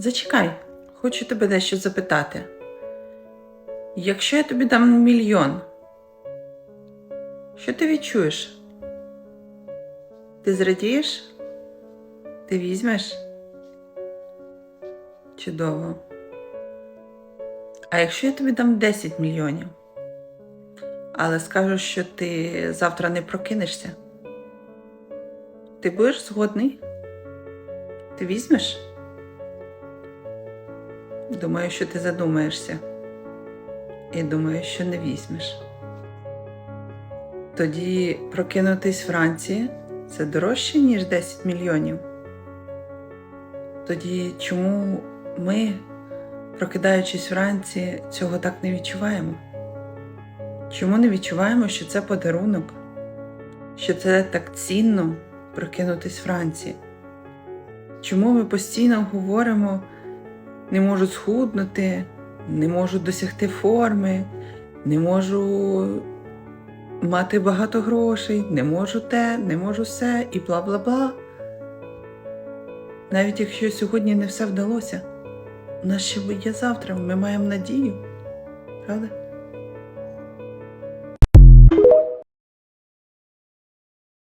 Зачекай, хочу тебе дещо запитати. Якщо я тобі дам мільйон, що ти відчуєш? Ти зрадієш? Ти візьмеш? Чудово. А якщо я тобі дам 10 мільйонів, але скажу, що ти завтра не прокинешся, ти будеш згодний? Ти візьмеш? Думаю, що ти задумаєшся. І думаю, що не візьмеш. Тоді прокинутись вранці це дорожче, ніж 10 мільйонів. Тоді чому ми, прокидаючись вранці, цього так не відчуваємо? Чому не відчуваємо, що це подарунок? Що це так цінно прокинутись вранці? Чому ми постійно говоримо, не можу схуднути, не можу досягти форми, не можу мати багато грошей, не можу те, не можу все і бла бла бла. Навіть якщо сьогодні не все вдалося, у нас ще є завтра, ми маємо надію, правда?